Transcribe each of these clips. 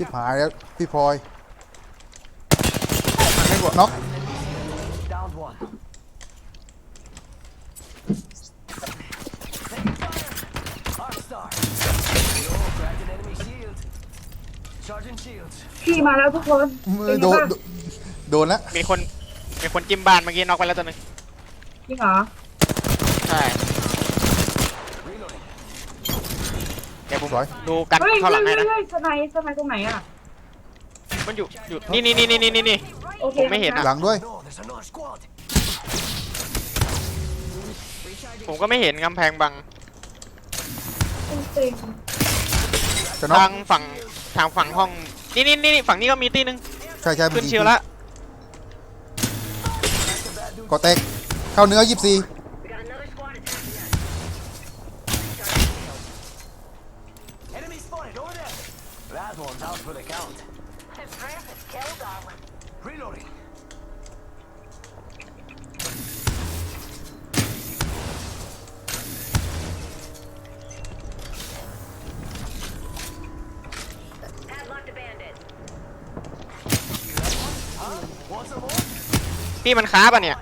ชิบหายแล้วพี่พลอยให้กดน็อก Downed one. Arc star. Oh, cracked an enemy shield. Charging shields. พี่มาแล้วทุกคนมือเป็นไงโดนบ้างโดนแล้วมีคนมีคนจิ้มบ้านเมื่อกี้น็อกไปแล้วตัวหนึงจริงเหรอ ใช่ี๋ยวผมดูกันเข้าหลังให้นะเฮ้สไนด์สไนด์ตรงไหนอะ มันอยู่อยู่นี่นี่นี่นี่นี่นี่ โอเคผมไม่เห็นอะ หลังด้วยผมก็ไม่เห็นกำแพงบังเต็ทางฝั่งทางฝั่งห้องนี่นี่นี่ฝั่งนี้ก็มีตีนึงใช่ใช่ขึ้นเชียวละกดเต็กเข้าเนื้อยี่สิบสี่ for the count. Reloading. Padlocked a bandit. Want some more? พี่มันค้าป่ะเนี่ย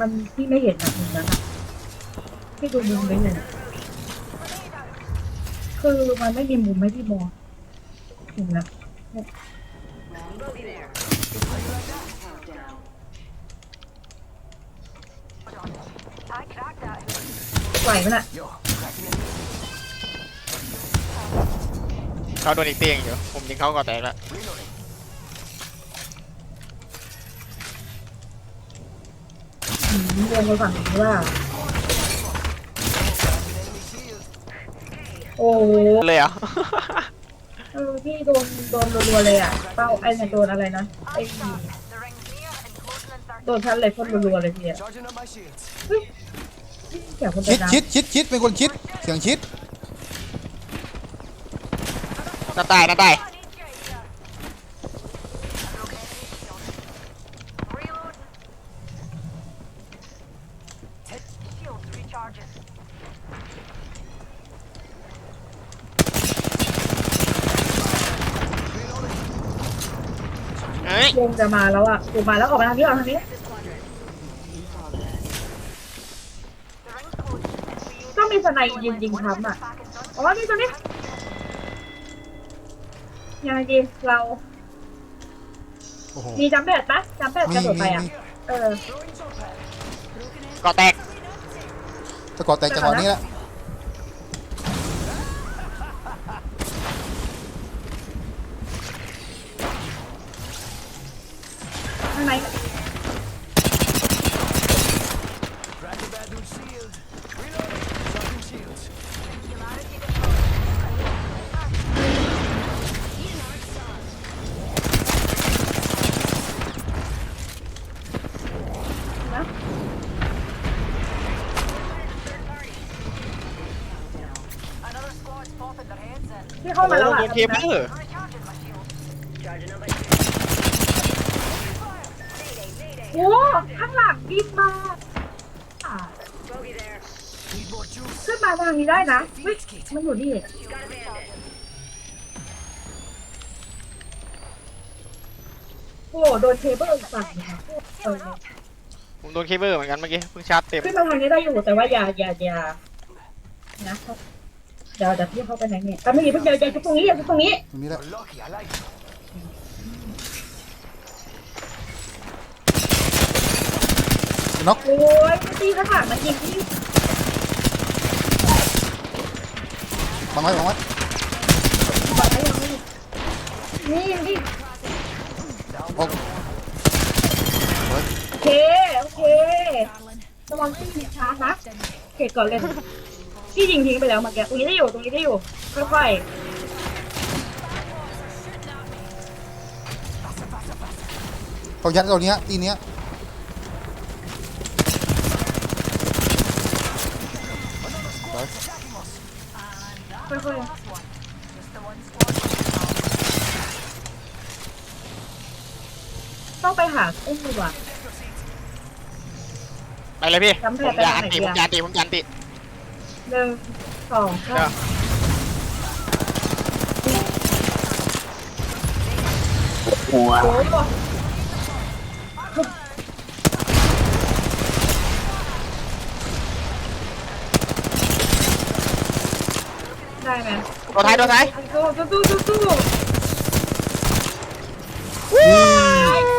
มันพี่ไม่เห็นอะมุมนั้นอะพี่ดูมุมได้เลยคือมันไม่มีมุมให้พี่มอง เห็นแล้ว Bogey there. ไหวไหมน่ะ Yo, cracking enemy. เขาโดนอีกตีงอยู่ ผมยิงเขาก็แตกแล้ว Reloading. อืมวงไปฝั่งนี้ว่า Enemy shield. โอ้โห เลยเหรอ เออพี่โดนโดนรัวๆเลยอะเป้าไอ้เนี่ยโดนอะไรนะไอ้โดนชั้นเลยพ่นรัวๆเลยพี่อะ Charging up my shields. เฮ้ยเสียงคนชิเดิดนน้ำชิดชิดชิดเป็นคนชิด เสียงชิดหน้าตายหน้าตาย ย วงจะมาแล้วอะวงมาแล้วออกมาทางนี้ออกมาทางนี้ต้องมีสไนยิงยิงทำอะอ๋อนี่ตัวนี้ยังไงดีเราโอ้โหมีจำแบดปะจำแบดกระโดดไปอะเออ ก็แตกจะกอแตกจังหวะนี้แหละ เข้าโอ้มาแล้วโดอะนเคเบิล Charging up my โอ้ข้างหลังบินมาอะ bogey there. Need more juice. ขึ้นมาทางนี้ได้นะเฮ้ยมันอยู่นี่ Got a bandit. โอ้โดนเคเบิลสั่นค่ะเออผมโดนเคเบิลเหมือนกันเมื่อกี้เพิ่งชาร์จเต็ม ขึ้นมาทางนี้ได้อยู่แต่ว่าอย่าอย่าอย่านะ เดี๋ยวเดี๋ยวพี่เข้าไปไหนเนี่ยแต่ไม่มีเพิ่งเจอเจอตรงนี้อย่าตรงนี้ ตรงนี้แหละ You're lucky. I like it. น็อกโอ้ยตีกระถางมันยิงที่บังไว้บังไว้บอกได้ยังนี่นี่ ออกสวยโอเค โอเคระวังที่ช้านะเขตก่อนเลย พี่ยิงทิ้งไปแล้วเมื่อกี้ตรงนี้ได้อยู่ตรงนี้ได้อยู่ค่อยเขายัดตัวเนี้ยตีเนี้ยๆค่อยๆต้องไปหาอุ้มดีกว่า ไปเลยพี่ จำแผผนมไปจะทางอันไหนติดีผมอะจะอันติผมจะอันติ หนึ่งสองสาม หัว โอ้ยได้ไหมตัวท้ายตัวท้าย สู้สู้สู้สู้ วู้